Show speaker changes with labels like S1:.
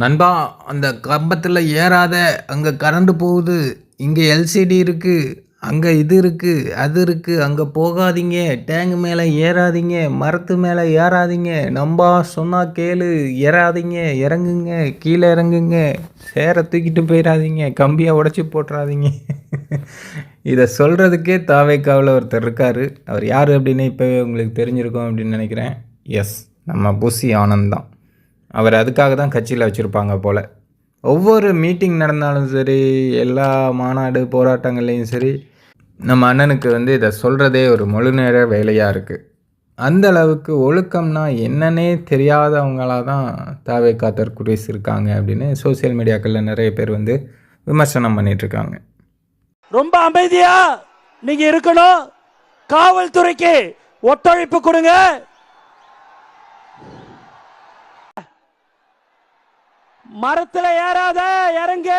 S1: நண்பா அந்த கம்பத்தில் ஏறாத அங்கே கரண்ட் போகுது. இங்கே எல்சிடி இருக்குது அங்கே இது இருக்குது அது இருக்குது அங்கே போகாதீங்க டேங்கு மேலே ஏறாதீங்க மரத்து மேலே ஏறாதீங்க. நம்பா சொன்னால் கேளு ஏறாதீங்க இறங்குங்க கீழே இறங்குங்க. சேரை தூக்கிட்டு போயிடாதீங்க கம்பியாக உடச்சி போட்டுறாதீங்க. இதை சொல்கிறதுக்கே தாவேக்காவில் ஒருத்தர் இருக்கார். அவர் யார் அப்படின்னு இப்போவே உங்களுக்கு தெரிஞ்சிருக்கோம் அப்படின்னு நினைக்கிறேன். எஸ் நம்ம புசி ஆனந்த் தான். அவர் அதுக்காக தான் கட்சியில் வச்சுருப்பாங்க போல். ஒவ்வொரு மீட்டிங் நடந்தாலும் சரி எல்லா மாநாடு போராட்டங்கள்லேயும் சரி நம்ம அண்ணனுக்கு வந்து இதை சொல்கிறதே ஒரு முழு நேர வேலையாக இருக்குது அந்த அளவுக்கு ஒழுக்கம்னா என்னன்னே தெரியாதவங்களாக தான் தாவே காத்தர் குரேஸ் இருக்காங்க அப்படின்னு சோஷியல் மீடியாக்களில் நிறைய பேர் வந்து விமர்சனம் பண்ணிகிட்ருக்காங்க
S2: ரொம்ப அமைதியாக நீங்கள் இருக்கணும். காவல்துறைக்கு ஒத்துழைப்பு கொடுங்க. மரத்துல ஏறாத இறங்கு.